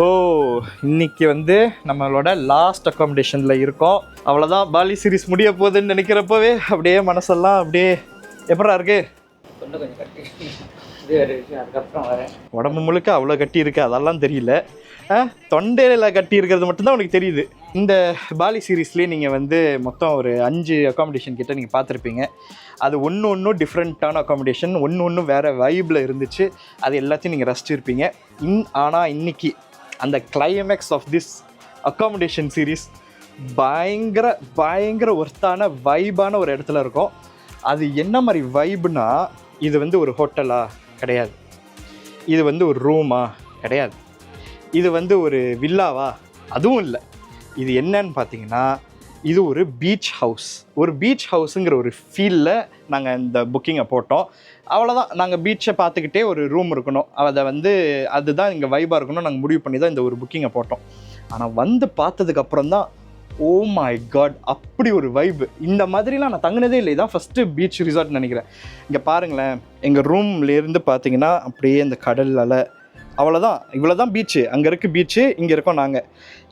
So இன்னைக்கு வந்து நம்மளோட லாஸ்ட் அக்காமடேஷனில் இருக்கோம். அவ்வளோதான் பாலி சீரிஸ் முடிய போகுதுன்னு நினைக்கிறப்பவே அப்படியே மனசெல்லாம் அப்படியே எப்படா இருக்கு? உடம்பு முழுக்க அவ்வளோ கட்டி இருக்கு. அதெல்லாம் தெரியல. தொண்டையில கட்டி இருக்கிறது மட்டும்தான் உனக்கு தெரியுது. இந்த பாலி சீரீஸ்லேயே நீங்கள் வந்து மொத்தம் ஒரு அஞ்சு அக்காமடேஷன் கிட்ட நீங்கள் பார்த்துருப்பீங்க. அது ஒன்று ஒன்றும் டிஃப்ரெண்ட்டான அக்காமடேஷன் ஒன்று ஒன்றும் வேறு வைபில் இருந்துச்சு. அது எல்லாத்தையும் நீங்கள் ரசிச்சிருப்பீங்க. இன் ஆனால் இன்னைக்கு அந்த climax of this accommodation series பயங்கர பயங்கர ஒர்த்தான வைபான ஒரு இடத்துல இருக்கும். அது என்ன மாதிரி வைப்னா இது வந்து ஒரு ஹோட்டலா கிடையாது. இது வந்து ஒரு ரூமா கிடையாது. இது வந்து ஒரு வில்லாவா அதுவும் இல்லை. இது என்னன்னு பார்த்தீங்கன்னா இது ஒரு பீச் ஹவுஸ் ஒரு பீச் ஹவுஸுங்கிற ஒரு ஃபீலில் நாங்கள் இந்த புக்கிங்கை போட்டோம். அவ்வளோதான் நாங்கள் பீச்சை பார்த்துக்கிட்டே ஒரு ரூம் இருக்கணும். அதை வந்து அதுதான் இங்கே வைபாக இருக்கணும். நாங்கள் முடிவு பண்ணி தான் இந்த ஒரு புக்கிங்கை போட்டோம். ஆனால் வந்து பார்த்ததுக்கப்புறம் தான் ஓ மை காட் அப்படி ஒரு வைப் இந்த மாதிரிலாம் நான் தங்கினதே இல்லை. இதான் ஃபஸ்ட்டு பீச் ரிசார்ட் நினைக்கிறேன். இங்கே பாருங்களேன். எங்கள் ரூம்லேருந்து பார்த்தீங்கன்னா அப்படியே இந்த கடல் அலை அவ்வளோதான் இவ்வளோ தான் பீச்சு அங்கே இருக்குது பீச்சு இங்கே இருக்கோம் நாங்கள்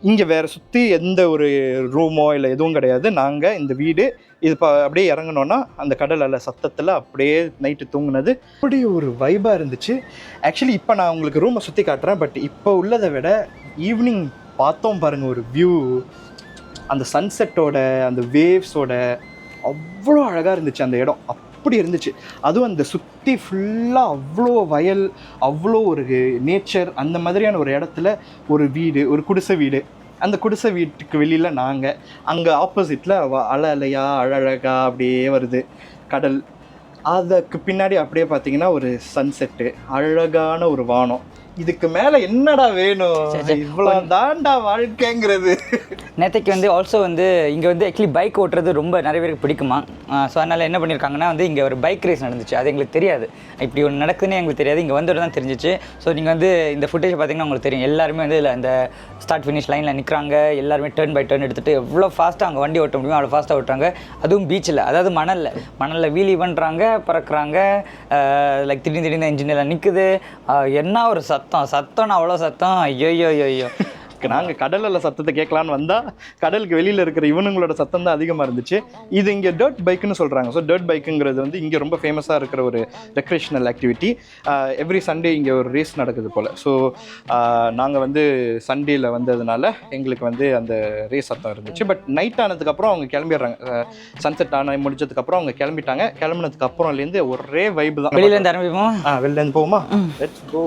இங்கே வேறு சுற்றி எந்த ஒரு ரூமோ இல்லை எதுவும் கிடையாது. நாங்கள் இந்த வீடு இது இப்போ அப்படியே இறங்கினோன்னா அந்த கடல் அலை சத்தத்தில் அப்படியே நைட்டு தூங்கினது. அப்படி ஒரு வைபாக இருந்துச்சு. ஆக்சுவலி இப்போ நான் உங்களுக்கு ரூமை சுற்றி காட்டுறேன். பட் இப்போ உள்ளதை விட ஈவினிங் பார்த்தோம் பாருங்கள் ஒரு வியூ அந்த சன்செட்டோட அந்த வேவ்ஸோட அவ்வளோ அழகாக இருந்துச்சு அந்த இடம். அப்படி இருந்துச்சு. அதுவும் அந்த சுற்றி ஃபுல்லாக அவ்வளோ வயல் அவ்வளோ ஒரு நேச்சர் அந்த மாதிரியான ஒரு இடத்துல ஒரு வீடு ஒரு குடிசை வீடு. அந்த குடிசை வீட்டுக்கு வெளியில் நாங்கள் அங்கே ஆப்போசிட்டில் அலை அலையா அழகழகா அப்படியே வருது கடல். அதுக்கு பின்னாடி அப்படியே பார்த்தீங்கன்னா ஒரு சன்செட்டு அழகான ஒரு வானம். இதுக்கு மேலே என்னடா வேணும்? இவ்வளோ தாண்டா வாழ்க்கைங்கிறது. நேற்றுக்கு வந்து ஆல்சோ வந்து இங்கே வந்து ஆக்சுவலி பைக் ஓட்டுறது ரொம்ப நிறைய பேருக்கு பிடிக்குமா? ஸோ அதனால் என்ன பண்ணியிருக்காங்கன்னா வந்து இங்கே ஒரு பைக் ரேஸ் நடந்துச்சு. அது எங்களுக்கு தெரியாது. இப்படி ஒன்று நடக்குதுன்னு எங்களுக்கு தெரியாது. இங்கே வந்தோட தான் தெரிஞ்சிச்சு. ஸோ நீங்கள் வந்து இந்த ஃபுட்டேஜ் பார்த்தீங்கன்னா உங்களுக்கு தெரியும். எல்லாருமே வந்து இதில் அந்த ஸ்டார்ட் ஃபினிஷ் லைனில் நிற்கிறாங்க எல்லாருமே டர்ன் பை டர்ன் எடுத்துகிட்டு எவ்வளோ ஃபாஸ்ட்டாக அங்கே வண்டி ஓட்ட முடியுமோ அவ்வளோ ஃபாஸ்ட்டாக ஓட்டுறாங்க. அதுவும் பீச்சில் அதாவது மணலில். மணலில் வீலி பண்ணுறாங்க பறக்குறாங்க. லைக் திடீர்னு திடீர்னு இன்ஜின் எல்லாம் நிற்குது என்ன ஒரு சத்தம் சத்தம்னா அவ்வளோ சத்தம். ஐயோ ஐயோ நாங்கள் கடலில் சத்தத்தை கேட்கலான்னு வந்தால் கடலுக்கு வெளியில் இருக்கிற இவனுங்களோட சத்தம் தான் அதிகமாக இருந்துச்சு. இது இங்கே டர்ட் பைக்குன்னு சொல்கிறாங்க ஸோ டர்ட் பைக்குங்கிறது வந்து இங்கே ரொம்ப ஃபேமஸாக இருக்கிற ஒரு ரெக்ரேஷனல் ஆக்டிவிட்டி எவ்ரி சண்டே இங்கே ஒரு ரேஸ் நடக்குது போல். ஸோ நாங்கள் வந்து சண்டேயில் வந்ததுனால எங்களுக்கு வந்து அந்த ரேஸ் சத்தம் இருந்துச்சு. பட் நைட் ஆனதுக்கப்புறம் அவங்க கிளம்பிடுறாங்க. சன்செட் ஆன முடிச்சதுக்கப்புறம் அவங்க கிளம்பிட்டாங்க. கிளம்புனதுக்கு அப்புறம்லேருந்து ஒரே வைப்பு தான். வெளியிலேருந்து ஆரம்பிப்போம் ஆ வெளிலேருந்து போகுமா லெட்ஸ் கோ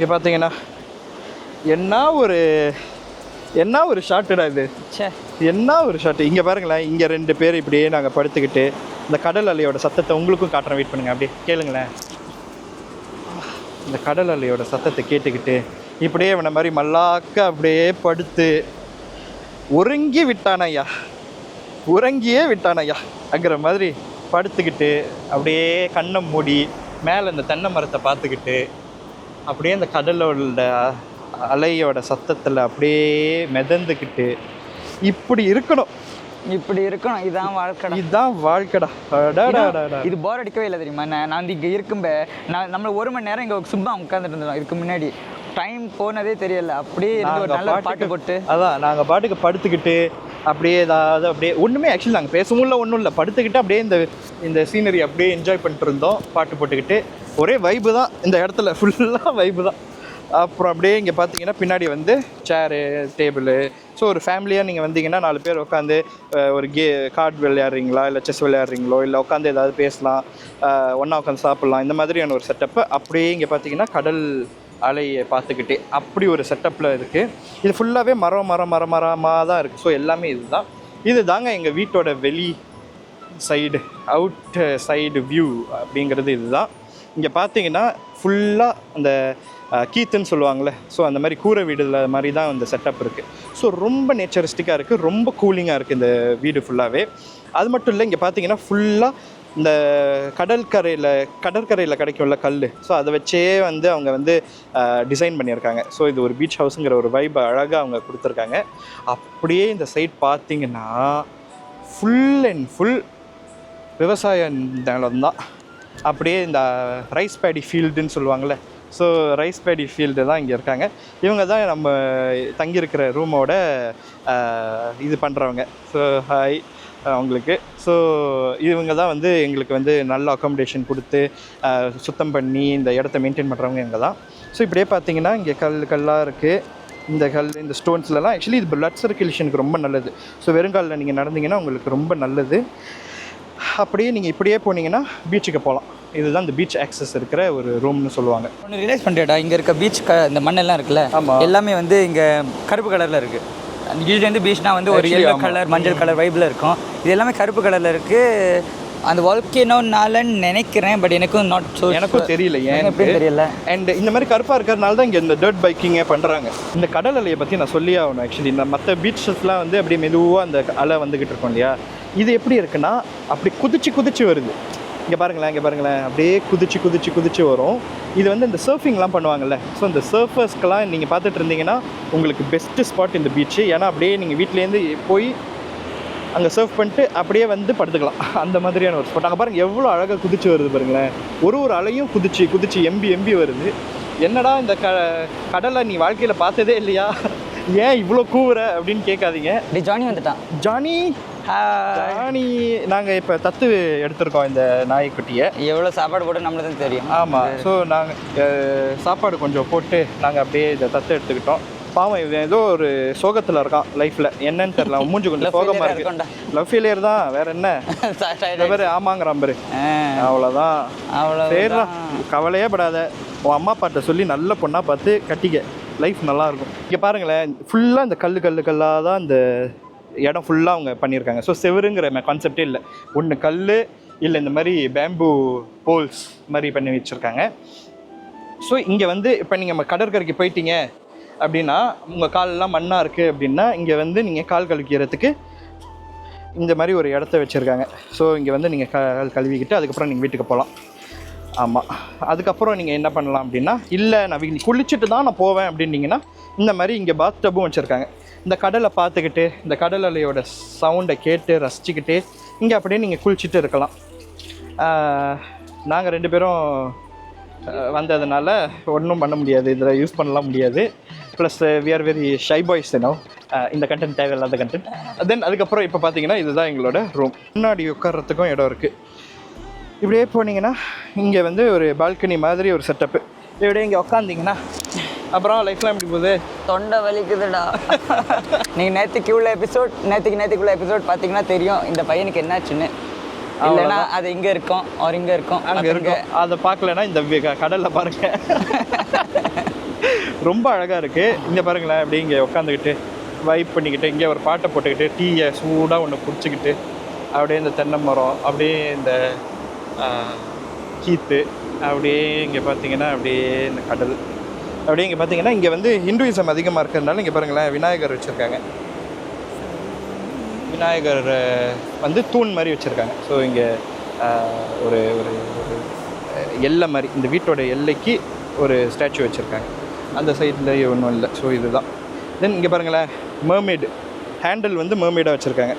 இங்கே பார்த்தீங்கன்னா என்ன ஒரு என்ன ஒரு ஷாட்டுடா இது? சே என்ன ஒரு ஷாட்டு இங்கே பாருங்களேன் இங்கே ரெண்டு பேர் இப்படியே நாங்கள் படுத்துக்கிட்டு இந்த கடல் அலையோட சத்தத்தை உங்களுக்கும் காட்டுறேன். வெயிட் பண்ணுங்க அப்படியே கேளுங்களேன். இந்த கடல் அலையோட சத்தத்தை கேட்டுக்கிட்டு இப்படியே இவனை மாதிரி மல்லாக்க அப்படியே படுத்து உறங்கி விட்டானையா உறங்கியே விட்டானையா அங்கிற மாதிரி படுத்துக்கிட்டு அப்படியே கண்ணை மூடி மேலே இந்த தென்னை மரத்தை பார்த்துக்கிட்டு அப்படியே இந்த கடலோட அலையோட சத்தத்தில் அப்படியே மிதந்துக்கிட்டு இப்படி இருக்கணும். இப்படி இருக்கணும். இதான் வாழ்க்கை இதுதான் வாழ்க்கைடா. இது போர் அடிக்கவே இல்லை தெரியுமா? நான் இங்கே இருக்கும்ப நான் நம்ம ஒரு மணி நேரம் இங்கே சும்மா உட்காந்துட்டு இருந்தோம் இதுக்கு முன்னாடி. டைம் போனதே தெரியல. அப்படியே ஒரு நல்ல பாட்டு போட்டு. அதான் நாங்கள் பாட்டுக்கு படுத்துக்கிட்டு அப்படியே ஏதாவது அப்படியே ஒன்றுமே ஆக்சுவலி நாங்கள் பேசவும் இல்லை ஒன்றும் இல்லை. படுத்துக்கிட்டு அப்படியே இந்த இந்த சீனரி அப்படியே என்ஜாய் பண்ணிட்டு இருந்தோம். பாட்டு போட்டுக்கிட்டு. ஒரே வைப்பு தான். இந்த இடத்துல ஃபுல்லாக வைப்பு தான். அப்புறம் அப்படியே இங்கே பார்த்தீங்கன்னா பின்னாடி வந்து சேரு டேபிள் ஸோ ஒரு ஃபேமிலியாக நீங்கள் வந்தீங்கன்னா நாலு பேர் உட்காந்து ஒரு கே கார்டு விளையாடுறீங்களா இல்லை செஸ் விளையாடுறீங்களோ இல்லை உட்காந்து ஏதாவது பேசலாம் ஒன்றா உட்காந்து சாப்பிட்லாம் இந்த மாதிரியான ஒரு செட்டப்பு அப்படியே இங்கே பார்த்தீங்கன்னா கடல் அலையை பார்த்துக்கிட்டே அப்படி ஒரு செட்டப்பில் இருக்குது இது ஃபுல்லாகவே மரம் மரம் மரம் மரமாக தான் இருக்குது ஸோ எல்லாமே இதுதான். இது தாங்க எங்கள் வீட்டோட வெளி சைடு அவுட் சைடு வியூ அப்படிங்கிறது இதுதான். இங்கே பார்த்தீங்கன்னா ஃபுல்லாக அந்த கீத்துன்னு சொல்லுவாங்களே ஸோ அந்த மாதிரி கூரை வீடுல மாதிரி தான் இந்த செட்டப் இருக்குது ஸோ ரொம்ப நேச்சரிஸ்டிக்காக இருக்குது ரொம்ப கூலிங்காக இருக்குது இந்த வீடு ஃபுல்லாகவே அது மட்டும் இல்லை இங்கே பார்த்தீங்கன்னா ஃபுல்லாக இந்த கடற்கரையில் கடற்கரையில் கிடைக்கும்ல கல் ஸோ அதை வச்சே வந்து அவங்க வந்து டிசைன் பண்ணியிருக்காங்க. ஸோ இது ஒரு பீச் ஹவுஸுங்கிற ஒரு வைப் அழகாக அவங்க கொடுத்துருக்காங்க. அப்படியே இந்த சைட் பார்த்தீங்கன்னா ஃபுல் அண்ட் ஃபுல் விவசாய நிலம் தான் அப்படியே இந்த ரைஸ் பேடி ஃபீல்டுன்னு சொல்லுவாங்கள்ல ஸோ ரைஸ் பேடி ஃபீல்டு தான் இங்கே இருக்காங்க. இவங்க தான் நம்ம தங்கியிருக்கிற ரூமோட இது பண்ணுறவங்க ஸோ ஹாய் அவங்களுக்கு. ஸோ இவங்க தான் வந்து எங்களுக்கு வந்து நல்ல அக்காமடேஷன் கொடுத்து சுத்தம் பண்ணி இந்த இடத்த மெயின்டைன் பண்ணுறவங்க இவங்க தான் ஸோ இப்படியே பார்த்தீங்கன்னா இங்கே கல் கல்லாக இருக்குது இந்த கல் இந்த ஸ்டோன்ஸ்லலாம் ஆக்சுவலி இது பிளட் சர்க்குலேஷனுக்கு ரொம்ப நல்லது. ஸோ வெறுங்காலில் நீங்கள் நடந்தீங்கன்னா உங்களுக்கு ரொம்ப நல்லது. அப்படியே நீங்கள் இப்படியே போனீங்கன்னா பீச்சுக்கு போகலாம் இதுதான் இந்த பீச் ஆக்சஸ் இருக்கிற ஒரு ரூம்னு சொல்லுவாங்க. ஒன்று ரியலைஸ் பண்ணிட்டேடா இங்கே இருக்க பீச் க இந்த மண்ணெல்லாம் இருக்குல்ல? ஆமா. எல்லாமே வந்து இங்கே கருப்பு கலரில் இருக்குது யூஸ்வலி வந்து பீச்னா வந்து ஒரு எல்லோ. கலர் மஞ்சள் கலர் வைப்பில் இருக்கும். இது எல்லாமே கருப்பு கலரில் இருக்குது அந்த வால்கேனோனாலன்னு நினைக்கிறேன் பட் எனக்கும் நாட் ஸோ எனக்கும் தெரியல ஏன் தெரியல. அண்ட் இந்த மாதிரி கருப்பாக இருக்கிறதுனால தான் இங்கே இந்த டர்ட் பைக்கிங்கே பண்ணுறாங்க இந்த கடல் அலையை பற்றி நான் சொல்லி ஆகணும் ஆக்சுவலி இந்த மற்ற பீச்சஸ்லாம் வந்து அப்படியே மெதுவாக அந்த அலை வந்துக்கிட்டு இருக்கோம் இல்லையா? இது எப்படி இருக்குன்னா அப்படி குதிச்சு குதிச்சு வருது. இங்கே பாருங்களேன் இங்கே பாருங்களேன். அப்படியே குதிச்சு குதிச்சு குதிச்சு வரும். இது வந்து இந்த சர்ஃபிங்லாம் பண்ணுவாங்கல்ல. ஸோ இந்த சர்ஃபர்ஸ்க்கெலாம் நீங்கள் பார்த்துட்டு இருந்தீங்கன்னா உங்களுக்கு பெஸ்ட்டு ஸ்பாட் இந்த பீச்சு ஏன்னா அப்படியே நீங்கள் வீட்டிலேருந்து போய் அங்கே சர்வ் பண்ணிட்டு அப்படியே வந்து படுத்துக்கலாம். அந்த மாதிரியான ஒரு ஸ்பாட் அங்கே பாருங்கள் எவ்வளோ அழகாக குதிச்சு வருது பாருங்களேன். ஒரு ஒரு அலையும் குதிச்சு குதிச்சு எம்பி எம்பி வருது. என்னடா இந்த க கடலை நீ வாழ்க்கையில் பார்த்ததே இல்லையா? ஏன் இவ்வளோ கூவுற அப்படின்னு கேட்காதீங்க. டி ஜானி வந்துட்டான். ஜானி? ஜானி நாங்கள் இப்போ தத்து எடுத்திருக்கோம் இந்த நாய்க்குட்டியை. எவ்வளோ சாப்பாடு போட்டு நம்மளுக்கு தெரியும். ஆமாம் ஸோ நாங்கள் சாப்பாடு கொஞ்சம் போட்டு நாங்கள் அப்படியே இதை தத்து எடுத்துக்கிட்டோம். பாவம் இவன் ஏதோ ஒரு சோகத்தில் இருக்கான் லைஃப்பில் என்னன்னு தெரியல. மூஞ்சி கொஞ்சம் சோகமாக இருக்கு. லவ் ஃபெயிலியர் தான். வேற என்ன? பேர் ஆமாங்கிறான் பாரு. அவ்வளோதான் அவ்வளோ சரிடா கவலையே படாத. உன் அம்மா அப்பாட்ட சொல்லி நல்ல பொண்ணாக பார்த்து கட்டிக்க. லைஃப் நல்லா இருக்கும். இங்கே பாருங்களேன். ஃபுல்லாக இந்த கல் கல் கல்லாக தான் இந்த இடம் ஃபுல்லாக அவங்க பண்ணியிருக்காங்க. ஸோ செவருங்கிற கான்செப்டே இல்லை. ஒன்று கல் இல்லை இந்த மாதிரி பேம்பு போல்ஸ் மாதிரி பண்ணி வச்சுருக்காங்க. ஸோ இங்கே வந்து இப்போ நீங்கள் கடற்கரைக்கு போயிட்டீங்க. அப்படின்னா உங்கள் காலெல்லாம் மண்ணாக இருக்குது அப்படின்னா இங்கே வந்து நீங்கள் கால் கழுவிக்கிறதுக்கு இந்த மாதிரி ஒரு இடத்த வச்சுருக்காங்க. ஸோ இங்கே வந்து நீங்கள் கால் கழுவிக்கிட்டு அதுக்கப்புறம் நீங்கள் வீட்டுக்கு போகலாம். ஆமாம் அதுக்கப்புறம் நீங்கள் என்ன பண்ணலாம் அப்படின்னா இல்லை நான் வீ- குளிச்சுட்டு தான் நான் போவேன் அப்படின்னீங்கன்னா இந்த மாதிரி இங்கே பாத் டப்பும் வச்சுருக்காங்க. இந்த கடலை பார்த்துக்கிட்டு இந்த கடல் அலையோட சவுண்டை கேட்டு ரசிச்சுக்கிட்டு இங்கே அப்படியே நீங்கள் குளிச்சுட்டு இருக்கலாம். நாங்கள் ரெண்டு பேரும் வந்ததுனால ஒன்றும் பண்ண முடியாது இதில் யூஸ் பண்ணலாம் முடியாது. Plus we are very shy boys no இந்த கண்டென்ட் தேவையில்லாத கண்டென்ட் தென் அதுக்கப்புறம் இப்போ பார்த்தீங்கன்னா இதுதான் எங்களோட ரூம் முன்னாடி உட்கார்றதுக்கும் இடம் இருக்குது இப்படியே போனீங்கன்னா இங்கே வந்து ஒரு பால்கனி மாதிரி ஒரு செட்டப்பு இப்படியே இங்கே உட்காந்திங்கன்னா அப்புறம் லைஃப்லாம் எப்படி போகுது? தொண்டை வலிக்குதுடா. நீங்கள் நேற்றுக்கு உள்ள எபிசோட் நேற்றுக்கு நேற்றுக்குள்ள எபிசோட் பார்த்தீங்கன்னா தெரியும் இந்த பையனுக்கு என்னாச்சுன்னு. இல்லைன்னா அது இங்கே இருக்கும் அவர் இங்கே இருக்கும். அங்கே இருக்கும். அதை பார்க்கலன்னா இந்த கடல்ல பாருங்க. ரொம்ப அழகாக இருக்குது இங்கே பாருங்களேன் அப்படியே இங்கே உட்காந்துக்கிட்டு வைப் பண்ணிக்கிட்டு இங்கே ஒரு பாட்டை போட்டுக்கிட்டு டீயை சூடாக ஒன்று குடிச்சிக்கிட்டு அப்படியே இந்த தென்னை மரம் அப்படியே இந்த கீத்து அப்படியே இங்கே பார்த்தீங்கன்னா அப்படியே இந்த கடல். அப்படியே இங்கே பார்த்தீங்கன்னா இங்கே வந்து ஹிந்துயிசம் அதிகமாக இருக்கிறதுனால இங்கே பாருங்களேன் விநாயகர் வச்சுருக்காங்க. விநாயகர் வந்து தூண் மாதிரி வச்சுருக்காங்க. ஸோ இங்கே ஒரு ஒரு ஒரு எல்லை மாதிரி இந்த வீட்டோட எல்லைக்கு ஒரு ஸ்டாச்சு வச்சுருக்காங்க. அந்த சைடில் ஒன்றும் இல்லை. ஸோ இதுதான். தென் இங்கே பாருங்களேன் மேர்மேடு ஹேண்டில் வந்து மேர்மேடாக வச்சுருக்காங்க.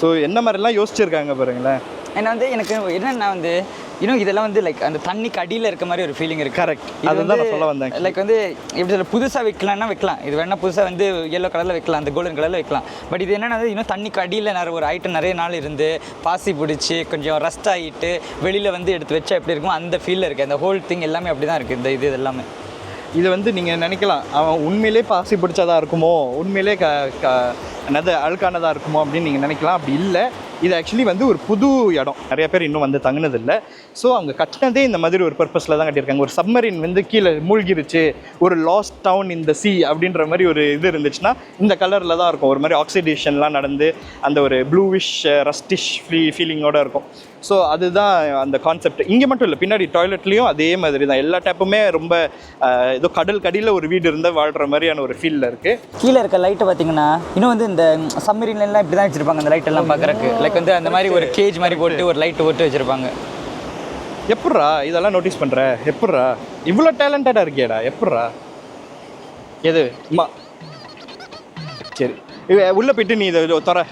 ஸோ என்ன மாதிரிலாம் யோசிச்சிருக்காங்க பாருங்களேன்? ஏன்னா வந்து எனக்கு என்னென்னா வந்து இன்னும் இதெல்லாம் வந்து லைக் அந்த தண்ணிக்கு அடியில் இருக்க மாதிரி ஒரு ஃபீலிங் இருக்கு. Correct. அதுதான் நான் சொல்ல வந்தேன். லைக் வந்து எப்படி சொல்ல புதுசாக வைக்கலாம்னா வைக்கலாம். இது வேணா புதுசாக வந்து எல்லோ கலரில் வைக்கலாம் அந்த கோல்டன் கலரில் வைக்கலாம். பட் இது என்னன்னா இன்னும் தண்ணிக்கு அடியில் நிறைய ஒரு ஐட்டம் நிறைய நாள் இருந்து பாசி பிடிச்சி கொஞ்சம் ரஸ்ட் ஆகிட்டு வெளியில் வந்து எடுத்து வச்சா எப்படி இருக்கும் அந்த ஃபீலில் இருக்குது அந்த ஹோல் திங் எல்லாமே அப்படி தான் இருக்குது இந்த இது எல்லாமே இது வந்து நீங்கள் நினைக்கலாம் அவன் உண்மையிலே பாசி பிடிச்சதா இருக்குமோ உண்மையிலே க க என்னது அழுக்கானதாக இருக்குமோ அப்படின்னு நீங்கள் நினைக்கலாம். அப்படி இல்லை. இது ஆக்சுவலி வந்து ஒரு புது இடம். நிறைய பேர் இன்னும் வந்து தங்கினதில்லை. ஸோ அவங்க கட்டினதே இந்த மாதிரி ஒரு பர்பஸில் தான் கட்டியிருக்காங்க. ஒரு சப்மரின் வந்து கீழே மூழ்கிருச்சு. ஒரு லாஸ்ட் டவுன் இந்த சி அப்படின்ற மாதிரி ஒரு இது இருந்துச்சுன்னா இந்த கலரில் தான் இருக்கும். ஒரு மாதிரி ஆக்சிடேஷன்லாம் நடந்து அந்த ஒரு ப்ளூவிஷ் ரஸ்டிஷ் ஃபீ ஃபீலிங்கோட இருக்கும். ஸோ அதுதான் அந்த கான்செப்ட் இங்கே மட்டும் இல்லை பின்னாடி டாய்லெட்லேயும் அதே மாதிரி தான். எல்லா டேப்புமே ரொம்ப ஏதோ கடல் கடியில் ஒரு வீடு இருந்தால் வாழ்கிற மாதிரியான ஒரு ஃபீலில் இருக்குது கீழே இருக்க லைட்டை பார்த்தீங்கன்னா இன்னும் வந்து இந்த சம்மரின்லாம் இப்படி தான் வச்சுருப்பாங்க அந்த லைட் எல்லாம் பார்க்குறக்கு அதுக்கு வந்து அந்த மாதிரி ஒரு கேஜ் மாதிரி போட்டு ஒரு லைட்டு போட்டு வச்சுருப்பாங்க. எப்பட்றா? இதெல்லாம் நோட்டீஸ் பண்ணுற எப்பட்றா? இவ்வளோ டேலண்டடாக இருக்கியாடா எப்பட்றா? எது? அம்மா சரி. இவ உள்ளே போயிட்டு நீ இதை தர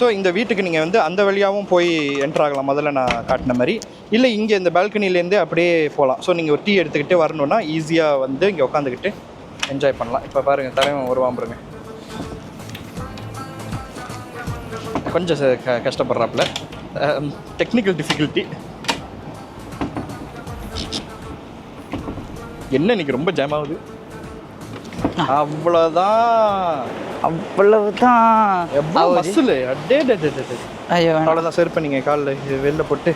ஸோ இந்த வீட்டுக்கு நீங்கள் வந்து அந்த வழியாகவும் போய் என்ட்ரு ஆகலாம். முதல்ல நான் காட்டின மாதிரி. இல்லை இங்கே இந்த பால்கனிலேருந்து அப்படியே போகலாம் ஸோ நீங்கள் ஒரு டீ எடுத்துக்கிட்டு வரணுன்னா ஈஸியாக வந்து இங்கே உட்காந்துக்கிட்டு என்ஜாய் பண்ணலாம். இப்போ பாருங்கள் தலைவன் வருவான் பாருங்க கொஞ்சம் க கஷ்டப்படுறாப்புல. டெக்னிக்கல் டிஃபிகல்ட்டி என்ன இன்னைக்கு ரொம்ப ஜாம் ஆகுது? அவ்வளோதான் அவ்வளவுதான். மசில் அடே. ஐயோ. அவ்வளோதான் செருப்பு நீங்கள் காலில் வெளில போட்டு.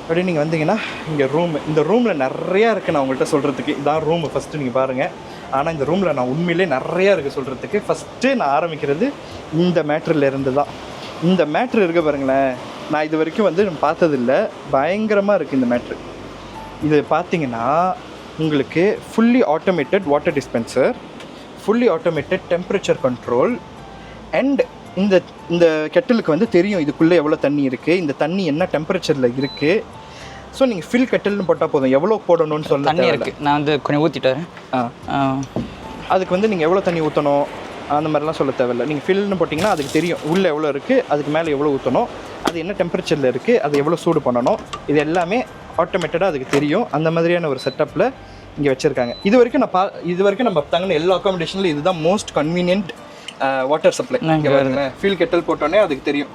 அப்படியே நீங்கள் வந்தீங்கன்னா இங்கே ரூம் இந்த ரூமில் நிறையா இருக்குது நான் உங்கள்கிட்ட சொல்கிறதுக்கு இதான் ரூம் ஃபஸ்ட்டு நீங்கள் பாருங்கள் ஆனால் இந்த ரூமில் நான் உண்மையிலே நிறையா இருக்குது சொல்கிறதுக்கு ஃபஸ்ட்டு நான் ஆரம்பிக்கிறது இந்த மேட்ரில் இருந்து தான். இந்த மேட்ரு இருக்க பாருங்களேன். நான் இது வரைக்கும் வந்து நான் பார்த்ததில்ல. பயங்கரமாக இருக்குது இந்த மேட்ரு இது பார்த்தீங்கன்னா உங்களுக்கு fully automated water dispenser fully automated temperature control and இந்த இந்த கெட்டிலுக்கு வந்து தெரியும் இதுக்குள்ளே எவ்வளோ தண்ணி இருக்குது இந்த தண்ணி என்ன டெம்பரேச்சரில் இருக்குது ஸோ நீங்கள் ஃபில் கெட்டில்னு போட்டால் போதும். எவ்வளோ போடணும்னு சொல்ல தண்ணி தேவையில்ல. இருக்கு. நான் வந்து கொஞ்சம் ஊற்றிட்டு வரேன் ஆ. ஆ. அதுக்கு வந்து நீங்கள் எவ்வளோ தண்ணி ஊற்றணும் அந்த மாதிரிலாம் சொல்ல தேவையில்ல. நீங்கள் ஃபில்னு போட்டிங்கன்னா அதுக்கு தெரியும். உள்ளே எவ்வளோ இருக்குது அதுக்கு மேலே எவ்வளோ ஊற்றணும் அது என்ன டெம்பரேச்சரில் இருக்குது அது எவ்வளோ சூடு பண்ணணும் இது எல்லாமே ஆட்டோமேட்டடாக அதுக்கு தெரியும். அந்த மாதிரியான ஒரு செட்டப்பில் இங்கே வச்சுருக்காங்க. இது வரைக்கும் நான் பா இது வரைக்கும் நம்ம தங்கின எல்லா அக்காமடேஷனில் இதுதான் மோஸ்ட் கன்வீனியன்ட் வாட்டர் சப்ளை இங்கே பாருங்களேன். ஃபீல் கெட்டல் போட்டோன்னே அதுக்கு தெரியும்.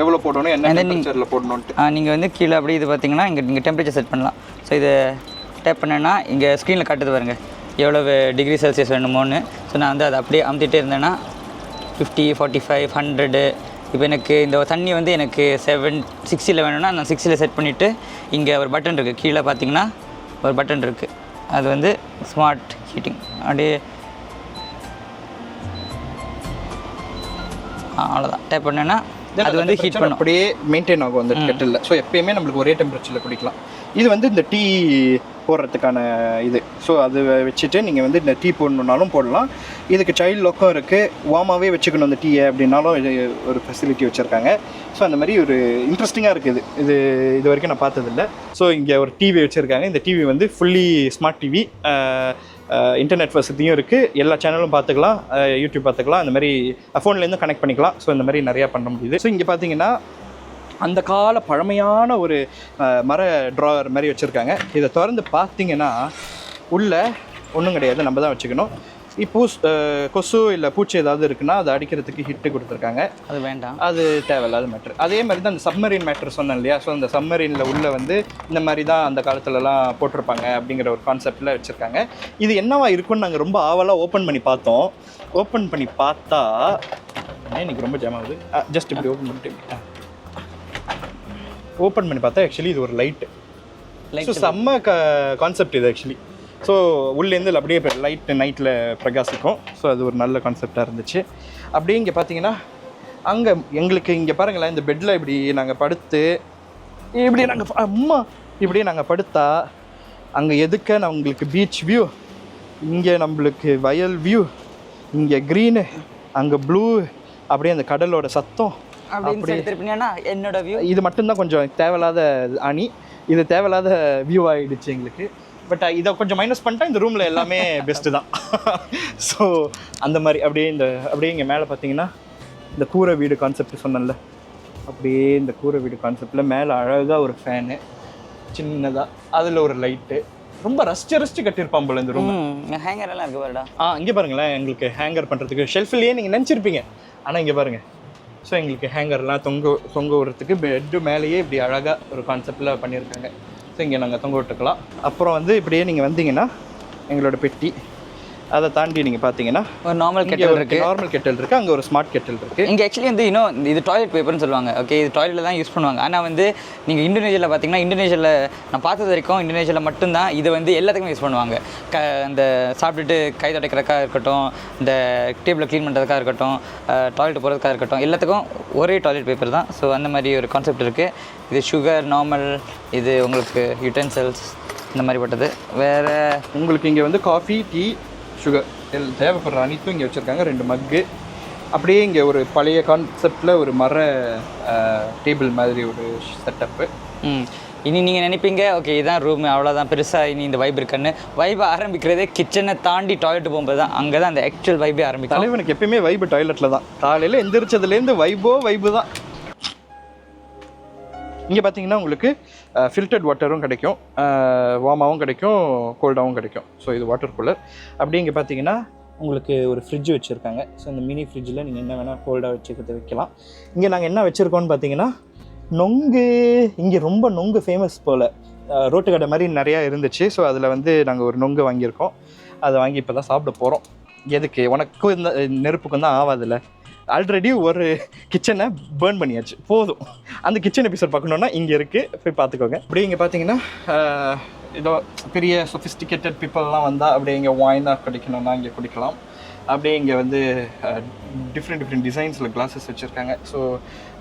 எவ்வளோ போடணும் என்ன டெம்பரேச்சரில் போடணுன்ட்டு நீங்கள் வந்து கீழே அப்படியே இது பார்த்தீங்கன்னா இங்கே நீங்கள் டெம்பரேச்சர் செட் பண்ணலாம். ஸோ இதை டேப் பண்ணேன்னா இங்கே ஸ்க்ரீனில் காட்டுது பாருங்க. எவ்வளவு டிகிரி செல்சியஸ் வேணுமோன்னு. ஸோ நான் வந்து அதை அப்படியே அமுத்திட்டே இருந்தேன்னா ஃபிஃப்டி ஃபார்ட்டி ஃபைவ் ஹண்ட்ரடு இப்போ எனக்கு இந்த தண்ணி வந்து எனக்கு செவன் சிக்ஸ்டியில் வேணும்னா நான் சிக்ஸ்டியில் செட் பண்ணிவிட்டு இங்கே ஒரு பட்டன் இருக்குது கீழே பார்த்தீங்கன்னா ஒரு பட்டன் இருக்குது அது வந்து ஸ்மார்ட் ஹீட்டிங் அப்படியே அவ்வளோதான் டேப் பண்ணேன்னா அது வந்து ஹீட் பண்ணும். அப்படியே மெயின்டைன் ஆகும் அந்த கெட்டில் ஸோ எப்பயுமே நம்மளுக்கு ஒரே டெம்பரேச்சரில் குடிக்கலாம். இது வந்து இந்த டீ போடுறதுக்கான இது. ஸோ அது வச்சுட்டு நீங்கள் வந்து இந்த டீ போடணுன்னாலும் போடலாம். இதுக்கு சைல்ட் லொக்கம் இருக்குது வார்மாகவே வச்சுக்கணும் அந்த டீயை அப்படின்னாலும் இது ஒரு ஃபெசிலிட்டி வச்சுருக்காங்க. ஸோ அந்த மாதிரி ஒரு இன்ட்ரெஸ்டிங்காக இருக்குது இது. இது வரைக்கும் நான் பார்த்ததில்ல. ஸோ இங்கே ஒரு டிவி வச்சுருக்காங்க. இந்த டிவி வந்து ஃபுல்லி ஸ்மார்ட் டிவி இன்டர்நெட் வசதியும் இருக்குது எல்லா சேனலும் பார்த்துக்கலாம். யூடியூப் பார்த்துக்கலாம். அந்த மாதிரி ஃபோன்லேருந்து கனெக்ட் பண்ணிக்கலாம். ஸோ இந்த மாதிரி நிறையா பண்ண முடியுது. ஸோ இங்கே பார்த்தீங்கன்னா அந்த கால பழமையான ஒரு மர ட்ராவர் மாதிரி வச்சுருக்காங்க. இதை திறந்து பார்த்தீங்கன்னா உள்ள ஒன்றும் கிடையாது. நம்ம தான் வச்சுக்கணும். இப்போ கொசு இல்லை பூச்சி ஏதாவது இருக்குன்னா அதை அடிக்கிறதுக்கு ஹிட்டு கொடுத்துருக்காங்க. அது வேண்டாம். அது தேவையில்லாத மேட்ரு அதே மாதிரி தான் அந்த சப்மரீன் மேட்ரு சொன்னேன் இல்லையா? ஸோ அந்த சப்மரீனில் உள்ள வந்து இந்த மாதிரி தான் அந்த காலத்துலலாம் போட்டிருப்பாங்க அப்படிங்கிற ஒரு கான்செப்டில் வச்சுருக்காங்க. இது என்னவா இருக்குன்னு நாங்கள் ரொம்ப ஆவலாக ஓப்பன் பண்ணி பார்த்தோம். ஓப்பன் பண்ணி பார்த்தா இன்னைக்கு ரொம்ப ஜாம் ஆகுது? ஜஸ்ட் இப்படி ஓப்பன் பண்ணிட்டு ஓப்பன் பண்ணி பார்த்தா ஆக்சுவலி இது ஒரு லைட்டு ஸோ செம்ம க கான்செப்ட் இது ஆக்சுவலி ஸோ உள்ளேருந்து அப்படியே லைட் நைட்டில் பிரகாசிக்கும். ஸோ அது ஒரு நல்ல கான்செப்டாக இருந்துச்சு. அப்படியே இங்கே பார்த்தீங்கன்னா அங்கே எங்களுக்கு இங்கே பாருங்களேன் இந்த பெட்டில் இப்படி நாங்கள் படுத்து இப்படி நாங்கள் அம்மா இப்படியே நாங்கள் படுத்தா அங்கே எதுக்க நான் உங்களுக்கு பீச் வியூ இங்கே நம்மளுக்கு வயல் வியூ இங்கே க்ரீனு அங்கே ப்ளூ அப்படியே அந்த கடலோட சத்தம் என்னோட வியூ இது மட்டும்தான் கொஞ்சம் தேவையில்லாத அணி. இது தேவையில்லாத வியூ ஆகிடுச்சு எங்களுக்கு. பட் இதை கொஞ்சம் மைனஸ் பண்ணிட்டா இந்த ரூமில் எல்லாமே பெஸ்ட்டு தான். ஸோ அந்த மாதிரி அப்படியே இந்த அப்படியே இங்கே மேலே பார்த்தீங்கன்னா இந்த கூரை வீடு கான்செப்ட் சொன்னேன்ல. அப்படியே இந்த கூரை வீடு கான்செப்டில் மேலே அழகாக ஒரு ஃபேனு சின்னதாக அதில் ஒரு லைட்டு ரொம்ப ரசிச்சு ரசிச்சு கட்டியிருப்பான் போல இந்த ரூம் ஹேங்கர் எல்லாம் இருக்கு பாருடா. ஆ இங்கே பாருங்களேன் எங்களுக்கு ஹேங்கர் பண்ணுறதுக்கு ஷெல்ஃப்லேயே நீங்கள் நினச்சிருப்பீங்க. ஆனால் இங்கே பாருங்கள் ஸோ எங்களுக்கு ஹேங்கர்லாம் தொங்க தொங்க விடுறதுக்கு பெட்டு மேலேயே இப்படி அழகாக ஒரு கான்செப்டில் பண்ணியிருக்காங்க. ஸோ இங்கே நாங்கள் தொங்க விட்டுக்கலாம். அப்புறம் வந்து இப்படியே நீங்கள் வந்தீங்கன்னா எங்களோட பெட்டி. அதை தாண்டி நீங்கள் பார்த்தீங்கன்னா ஒரு நார்மல் கெட்டல் இருக்கு. நார்மல் கெட்டல் இருக்குது அங்கே ஒரு ஸ்மார்ட் கெட்டல் இருக்குது இங்கே ஆக்சுவலி வந்து இன்னும் இது டாய்லெட் பேப்பர்னு சொல்லுவாங்க. ஓகே இது டாய்லெட்டில் தான் யூஸ் பண்ணுவாங்க. ஆனால் வந்து நீங்கள் இந்தோனேஷியாவில் பார்த்தீங்கன்னா இந்தோனேஷியாவில் நான் பார்த்தது வரைக்கும் இந்தோனேஷியாவில் மட்டும்தான் இதை வந்து எல்லாத்துக்குமே யூஸ் பண்ணுவாங்க. க இந்த சாப்பிட்டுட்டு கை துடைக்கிறதுக்காக இருக்கட்டும் இந்த டேபிளை க்ளீன் பண்ணுறதுக்காக இருக்கட்டும் டாய்லெட் போகிறதுக்காக இருக்கட்டும் எல்லாத்துக்கும் ஒரே டாய்லெட் பேப்பர் தான். ஸோ அந்த மாதிரி ஒரு கான்செப்ட் இருக்குது இது சுகர் நார்மல் இது உங்களுக்கு யூட்டென்சில்ஸ் இந்த மாதிரிப்பட்டது வேறு உங்களுக்கு இங்கே வந்து காஃபி டீ சுகர் தேவைப்படுற அனைத்தும் இங்கே வச்சுருக்காங்க. ரெண்டு மக்கு அப்படியே இங்கே ஒரு பழைய கான்செப்டில் ஒரு மர டேபிள் மாதிரி ஒரு செட்டப்பு ம். இனி நீங்கள் நினைப்பீங்க ஓகே இதான் ரூம் அவ்வளோதான் பெருசாக இனி இந்த வைப் இருக்குன்னு வைப் ஆரம்பிக்கிறதே கிச்சனை தாண்டி டாய்லெட் போகும்போது தான். அங்கே தான் அந்த ஆக்சுவல் வைப்பே ஆரம்பிக்கும். தலைவனுக்கு எப்பயுமே வைப்பு டாய்லெட்டில் தான். காலையில் எந்திரிச்சதுலேருந்து வைபோ வைப்பு தான். இங்கே பார்த்தீங்கன்னா உங்களுக்கு ஃபில்டர்ட் வாட்டரும் கிடைக்கும். வார்மாகவும் கிடைக்கும் கோல்டாகவும் கிடைக்கும். ஸோ இது வாட்டர் கூலர் அப்படி இங்கே பார்த்தீங்கன்னா உங்களுக்கு ஒரு ஃப்ரிட்ஜ் வச்சுருக்காங்க. ஸோ இந்த மினி ஃப்ரிட்ஜில் நீங்கள் என்ன வேணால் கோல்டாக வச்சுக்கிறது வைக்கலாம். இங்கே நாங்கள் என்ன வச்சுருக்கோம்னு பார்த்தீங்கன்னா நொங்கு. இங்கே ரொம்ப நொங்கு ஃபேமஸ் போல். ரோட்டு கடை மாதிரி நிறையா இருந்துச்சு. ஸோ அதில் வந்து நாங்கள் ஒரு நொங்கு வாங்கியிருக்கோம். அதை வாங்கி இப்போ தான் சாப்பிட போகிறோம் எதுக்கு? உனக்கும் இந்த நெருப்புக்கும் தான் ஆகாதுல்ல ஆல்ரெடி ஒரு கிச்சனை பேர்ன் பண்ணியாச்சு. போதும். அந்த கிச்சன் எபிசோட் பார்க்கணுன்னா இங்கே இருக்குது போய் பார்த்துக்கோங்க. அப்படி இங்கே பார்த்தீங்கன்னா இதோ பெரிய சொஃபிஸ்டிகேட்டட் பீப்புளெலாம் வந்தால் அப்படியே இங்கே வாய்னாக குடிக்கணும்னா இங்கே குடிக்கலாம். அப்படியே இங்கே வந்து டிஃப்ரெண்ட் டிஃப்ரெண்ட் டிசைன்ஸில் கிளாஸஸ் வச்சுருக்காங்க. ஸோ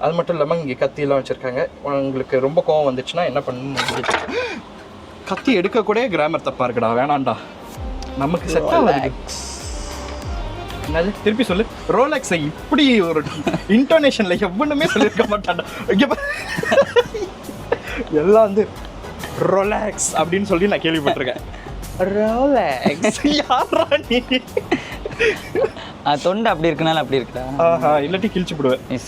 அது மட்டும் இல்லாமல் இங்கே கத்தியெல்லாம் வச்சுருக்காங்க. உங்களுக்கு ரொம்ப கோவம் வந்துச்சுன்னா என்ன பண்ணணும் கத்தி எடுக்க கூட கிராமர் தப்பாக இருக்குடா. வேணாம்டா. நமக்கு செட் ஆகுது. என்னது? திருப்பி சொல்லு. ரோலெக்ஸை இப்படி ஒரு இன்டோனேஷன்ல எவ்வளவுமே சொல்லியிருக்க பா- எல்லாம் வந்து ரோலாக்ஸ் அப்படின்னு சொல்லி நான் கேள்விப்பட்டிருக்கேன். ரோலாக்ஸ் யாரா நீ? தொண்டை அப்படி இருக்கனால அப்படி இருக்குடா. ஆஹா இல்லாட்டி கிழிச்சு போடுவேன்.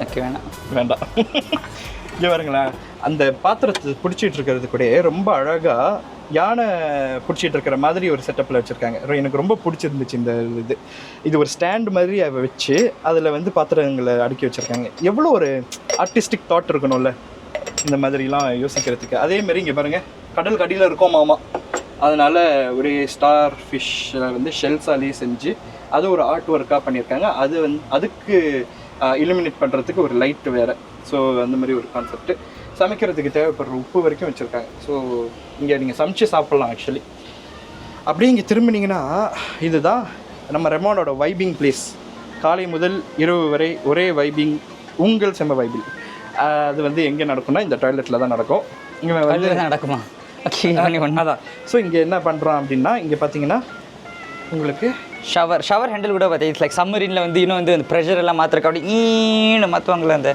ஓகே வேணாம். வேண்டாம். இங்கே பாருங்களேன். அந்த பாத்திரத்தை பிடிச்சிட்டு இருக்கிறது கூட ரொம்ப அழகாக யானை பிடிச்சிட்டு இருக்கிற மாதிரி ஒரு செட்டப்பில் வச்சுருக்காங்க. எனக்கு ரொம்ப பிடிச்சிருந்துச்சு இந்த இது. இது ஒரு ஸ்டாண்ட் மாதிரி அதை வச்சு அதில் வந்து பாத்திரங்களை அடுக்கி வச்சுருக்காங்க. எவ்வளோ ஒரு ஆர்டிஸ்டிக் தாட் இருக்கணும்ல இந்த மாதிரிலாம் யோசிக்கிறதுக்கு. அதேமாரி இங்கே பாருங்கள் கடல் கடியில் இருக்கோம் மாமா. அதனால் ஒரு ஸ்டார் ஃபிஷ்ஷில் வந்து ஷெல்ஸாலேயே செஞ்சு அது ஒரு ஆர்ட் ஒர்க்காக பண்ணியிருக்காங்க. அது வந்து அதுக்கு இலுமினேட் பண்ணுறதுக்கு ஒரு லைட் வேறு. ஸோ அந்த மாதிரி ஒரு கான்செப்ட் சமைக்கிறதுக்கு தேவைப்படுற உப்பு வரைக்கும் வச்சுருக்காங்க. ஸோ இங்கே நீங்கள் சமைச்சு சாப்பிட்லாம் ஆக்சுவலி அப்படியே இங்கே திரும்பினீங்கன்னா இதுதான் நம்ம ரெமானோட வைபிங் பிளேஸ் காலை முதல் இரவு வரை ஒரே வைபிங் உங்கள் செம்ம வைபிங் அது வந்து எங்கே நடக்கும்னா இந்த டாய்லெட்டில் தான் நடக்கும். இங்கே வந்து நடக்குமா? அதான். ஸோ இங்கே என்ன பண்ணுறோம் அப்படின்னா இங்கே பார்த்தீங்கன்னா உங்களுக்கு ஷவர் ஷவர் ஹேண்டில் கூட பார்த்தா இட்ஸ் லைக் சம்மரின்ல வந்து இன்னும் வந்து அந்த ப்ரெஷர் எல்லாம் மாத்திரக்க அப்படி ஈன்னு மாற்றுவாங்களே அந்த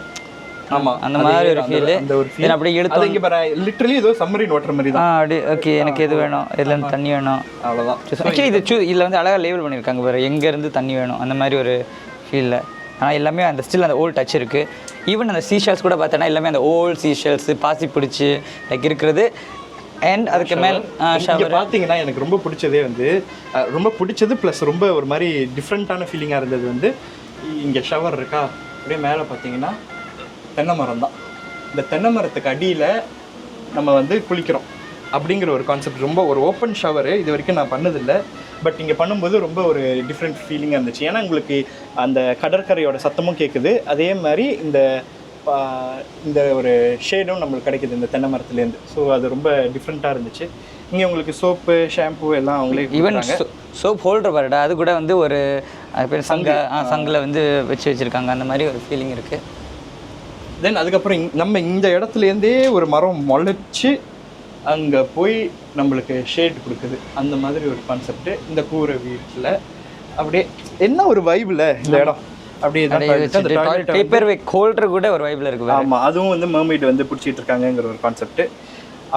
ஆமாம் அந்த மாதிரி ஒரு ஃபீல் அந்த ஒரு ஃபீல் தென் அப்படியே இழுத்து இங்கே பாரு லிட்டரலி ஏதோ சம்மரின் ஓட்டுற மாதிரி தான். அப்படி ஓகே எனக்கு எது வேணும்? இதுல இருந்து தண்ணி வேணும். அவ்வளோதான் ஆக்சுவலி இது சூ இதில் வந்து அழகாக லேபிள் பண்ணியிருக்காங்க பாரு. எங்கேருந்து தண்ணி வேணும்? அந்த மாதிரி ஒரு ஃபீலில் ஆனால் எல்லாமே அந்த ஸ்டில் அந்த ஓல்ட் டச் இருக்குது ஈவன் அந்த சீஷல்ஸ் கூட பார்த்தோன்னா எல்லாமே அந்த ஓல்ட் சீஷல்ஸ் பாசி பிடிச்சி லைக் இருக்கிறது அண்ட் அதுக்கு மேல் ஷவர் பார்த்தீங்கன்னா எனக்கு ரொம்ப பிடிச்சதே வந்து ரொம்ப பிடிச்சது ப்ளஸ் ரொம்ப ஒரு மாதிரி டிஃப்ரெண்ட்டான ஃபீலிங்காக இருந்தது வந்து இங்கே ஷவர் இருக்கா? அப்படியே மேலே பார்த்தீங்கன்னா தென்னை மரம் தான். இந்த தென்னை மரத்துக்கு அடியில் நம்ம வந்து குளிக்கிறோம் அப்படிங்கிற ஒரு கான்செப்ட் ரொம்ப ஒரு ஓப்பன் ஷவரு இது வரைக்கும் நான் பண்ணதில்லை. பட் இங்கே பண்ணும்போது ரொம்ப ஒரு டிஃப்ரெண்ட் ஃபீலிங்காக இருந்துச்சு. ஏன்னா உங்களுக்கு அந்த கடற்கரையோட சத்தமும் கேட்குது அதே மாதிரி இந்த இந்த ஒரு ஷேடும் நம்மளுக்கு கிடைக்குது இந்த தென்னை மரத்துலேருந்து. ஸோ அது ரொம்ப டிஃப்ரெண்ட்டாக இருந்துச்சு. இங்கே உங்களுக்கு சோப்பு ஷாம்பு எல்லாம் அவங்களே ஈவன். சோப் ஹோல்டர் பாருடா அது கூட வந்து ஒரு பேர் சங்க ஆ சங்கில் வந்து வச்சு வச்சுருக்காங்க. அந்த மாதிரி ஒரு ஃபீலிங் இருக்குது தென் அதுக்கப்புறம் நம்ம இந்த இடத்துலேருந்தே ஒரு மரம் முளைச்சு அங்கே போய் நம்மளுக்கு ஷேட் கொடுக்குது. அந்த மாதிரி ஒரு கான்செப்ட் இந்த கூரை வீட்டில் அப்படியே என்ன ஒரு வைபில் இந்த இடம்? அப்படியே. அந்த பேப்பர் வெக் ஹோல்டர் கூட ஒரு வைப்பில் இருக்குது ஆமா அதுவும் வந்து mermaid வந்து பிடிச்சிட்டு இருக்காங்கங்கிற ஒரு கான்செப்ட்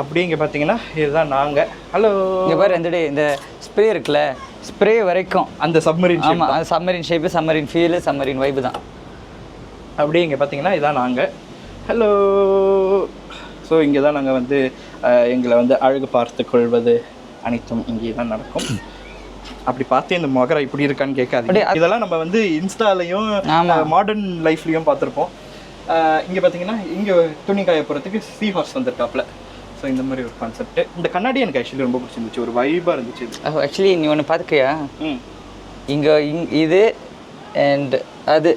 அப்படி இங்க பாத்தீங்கன்னா இதுதான் நாங்க. ஹலோ இங்கே பாரு இந்த டே- இந்த ஸ்ப்ரே இருக்குல்ல ஸ்ப்ரே வரைக்கும். அந்த சப்மரின் ஆமாம் அது submarine shape submarine feel submarine vibe தான். அப்படியே இங்கே பார்த்தீங்கன்னா இதான் நாங்கள் ஹலோ ஸோ இங்கே தான் நாங்கள் வந்து எங்களை வந்து அழகு பார்த்து கொள்வது அனைத்தும் இங்கே தான் நடக்கும். அப்படி பார்த்து இந்த மொகரா இப்படி இருக்கான்னு கேட்காது இதெல்லாம் நம்ம வந்து இன்ஸ்டாலையும். மாடர்ன் லைஃப்லையும் பார்த்துருப்போம். இங்கே பார்த்தீங்கன்னா இங்கே துணி காய போகிறதுக்கு சீ ஹார்ஸ் வந்திருக்காப்புல. ஸோ இந்த மாதிரி ஒரு கான்செப்ட் இந்த கண்ணாடி எனக்கு ஆக்சுவலி ரொம்ப பிடிச்சிருந்துச்சு. ஒரு வைபாக இருந்துச்சு ஆக்சுவலி நீ ஒன்று பார்த்துக்கியா? இங்கே இங் இது அண்ட் அது.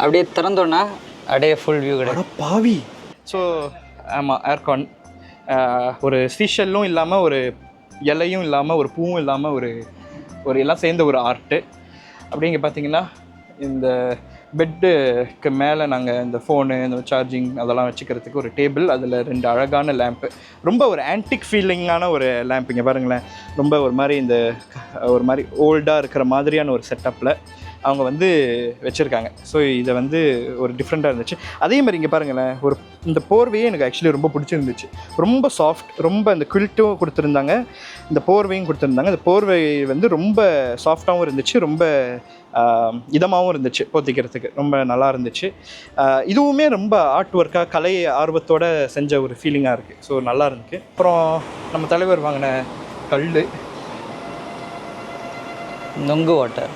அப்படியே திறந்தோன்னா அப்படியே ஃபுல் வியூ கிடைக்கும். அட பாவி. ஸோ ஆமாம் ஏர்கான் ஒரு சீஷல்லும் இல்லாமல் ஒரு இலையும் இல்லாமல் ஒரு பூவும் இல்லாமல் ஒரு ஒரு எல்லாம் சேர்ந்த ஒரு ஆர்ட்டு. அப்படிங்க பார்த்தீங்கன்னா இந்த பெட்டுக்கு மேலே நாங்கள் இந்த ஃபோனு இந்த சார்ஜிங் அதெல்லாம் வச்சுக்கிறதுக்கு ஒரு டேபிள் அதில் ரெண்டு அழகான லேம்ப்பு ரொம்ப ஒரு ஆன்டிக் ஃபீலிங்கான ஒரு லேம்ப் இங்கே பாருங்களேன். ரொம்ப ஒரு மாதிரி இந்த ஒரு மாதிரி ஓல்டாக இருக்கிற மாதிரியான ஒரு செட்டப்பில் அவங்க வந்து வச்சுருக்காங்க. ஸோ இதை வந்து ஒரு டிஃப்ரெண்ட்டாக இருந்துச்சு. அதே மாதிரி இங்கே பாருங்களேன் ஒரு இந்த போர்வையே எனக்கு ஆக்சுவலி ரொம்ப பிடிச்சிருந்துச்சு. ரொம்ப சாஃப்ட் ரொம்ப இந்த குவில்ட்டும் கொடுத்துருந்தாங்க. இந்த போர்வையும் கொடுத்துருந்தாங்க. இந்த போர்வை வந்து ரொம்ப சாஃப்டாகவும் இருந்துச்சு. ரொம்ப இதமாகவும் இருந்துச்சு போத்திக்கிறதுக்கு. ரொம்ப நல்லா இருந்துச்சு. இதுவுமே ரொம்ப ஆர்ட் ஒர்க்காக கலை ஆர்வத்தோட செஞ்ச ஒரு ஃபீலிங்காக இருக்குது ஸோ நல்லா இருந்துச்சு. அப்புறம் நம்ம தலைவர் வாங்கின கல் நொங்கு வாட்டர்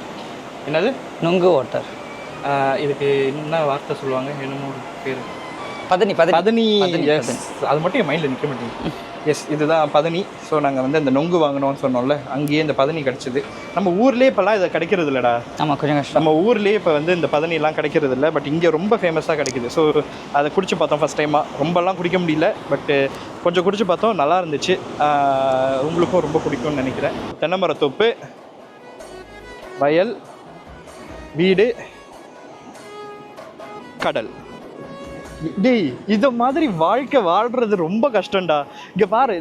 என்னது? நொங்கு வாட்டர் இதுக்கு என்ன வார்த்தை சொல்லுவாங்க? என்னமோ ஒரு பேர். பதனி பதனி. yes. அது மட்டும் என் மைண்டில் நிற்க மாட்டேங்குது. எஸ் இதுதான் பதனி. ஸோ நாங்கள் வந்து அந்த நொங்கு வாங்கினோம்னு சொன்னோம்ல அங்கேயே இந்த பதனி கிடச்சிது. நம்ம ஊர்லேயே இப்போல்லாம் இதை கிடைக்கிறது இல்லடா. ஆமாம் கொஞ்சம் கஷ்டம். நம்ம ஊர்லேயே இப்போ வந்து இந்த பதனிலாம் கிடைக்கிறது இல்லை பட் இங்கே ரொம்ப ஃபேமஸாக கிடைக்குது. ஸோ அதை குடிச்சு பார்த்தோம் ஃபஸ்ட் டைமாக ரொம்பலாம் குடிக்க முடியல பட்டு கொஞ்சம் குடிச்சு பார்த்தோம் நல்லா இருந்துச்சு. உங்களுக்கும் ரொம்ப பிடிக்கும்னு நினைக்கிறேன். தென்னை மரத்தோப்பு வயல் வீடு. கடல். டேய் இது மாதிரி வாழ்க்கை வாழ்றது ரொம்ப கஷ்டம்டா. இங்க பாரு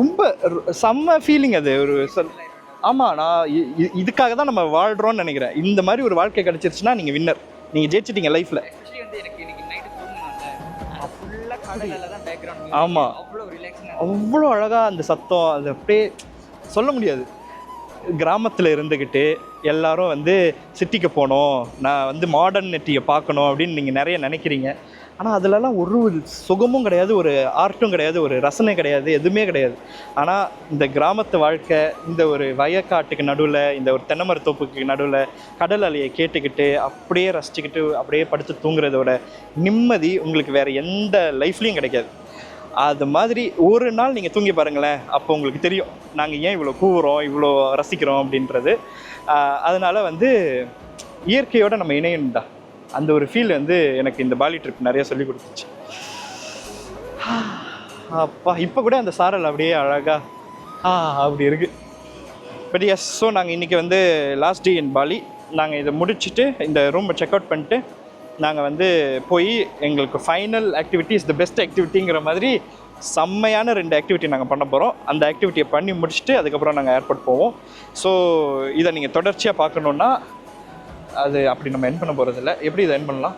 ரொம்ப செம்ம ஃபீலிங் அது ஒரு சொல் ஆமா நான் இதுக்காக தான் நம்ம வாழ்றோம்னு நினைக்கிறேன். இந்த மாதிரி ஒரு வாழ்க்கை கிடைச்சிருச்சுன்னா நீங்க வின்னர் நீங்க ஜெயிச்சிட்டீங்க லைஃப்ல ஆக்சுவலி வந்து எனக்கு இன்னைக்கு நைட்டு தூங்கினால ஃபுல்லாக கடலில் தான் பேக்ரவுண்ட் ஆமா. அவ்வளோ ரிலாக்ஸிங் அவ்வளோ அழகா அந்த சத்தம் அது அப்படியே சொல்ல முடியாது. கிராமத்தில் இருந்துக்கிட்டு எல்லாரும் வந்து சிட்டிக்கு போகணும் நான் வந்து மாடர்ன் நெட்டியை பார்க்கணும் அப்படின்னு நீங்கள் நிறைய நினைக்கிறீங்க. ஆனால் அதிலலாம் ஒரு சுகமும் கிடையாது ஒரு ஆர்ட்டும் கிடையாது ஒரு ரசனை கிடையாது எதுவுமே கிடையாது. ஆனால் இந்த கிராமத்து வாழ்க்கை இந்த ஒரு வயக்காட்டுக்கு நடுவில் இந்த ஒரு தென்னமர தோப்புக்கு நடுவில் கடல் அலையை கேட்டுக்கிட்டு அப்படியே ரசிச்சுக்கிட்டு அப்படியே படுத்து தூங்குறதோட நிம்மதி உங்களுக்கு வேறு எந்த லைஃப்லேயும் கிடைக்காது. அது மாதிரி ஒரு நாள் நீங்கள் தூங்கி பாருங்களேன் அப்போ உங்களுக்கு தெரியும். நாங்கள் ஏன் இவ்வளோ கூவுறோம் இவ்வளோ ரசிக்கிறோம் அப்படின்றது. அதனால் வந்து இயற்கையோடு நம்ம இணையணும்டா. அந்த ஒரு ஃபீல் வந்து எனக்கு இந்த பாலி ட்ரிப் நிறைய சொல்லி கொடுத்துச்சு. அப்பா இப்போ கூட அந்த சாரல் அப்படியே அழகா ஆ அப்படி இருக்குது பட் எஸ் ஸோ நாங்கள் இன்றைக்கி வந்து லாஸ்ட் டே இன் பாலி நாங்கள் இதை முடிச்சுட்டு இந்த ரூமை செக் அவுட் பண்ணிட்டு நாங்கள் வந்து போய் எங்களுக்கு ஃபைனல் ஆக்டிவிட்டிஸ் த பெஸ்ட் ஆக்டிவிட்டிங்கிற மாதிரி செம்மையான ரெண்டு ஆக்டிவிட்டி நாங்கள் பண்ண போகிறோம் அந்த ஆக்டிவிட்டியை பண்ணி முடிச்சுட்டு அதுக்கப்புறம் நாங்கள் ஏர்போர்ட் போவோம். ஸோ இதை நீங்கள் தொடர்ச்சியாக பார்க்கணுன்னா அது அப்படி நம்ம என் பண்ண போகிறதில்ல எப்படி இதை என் பண்ணலாம்?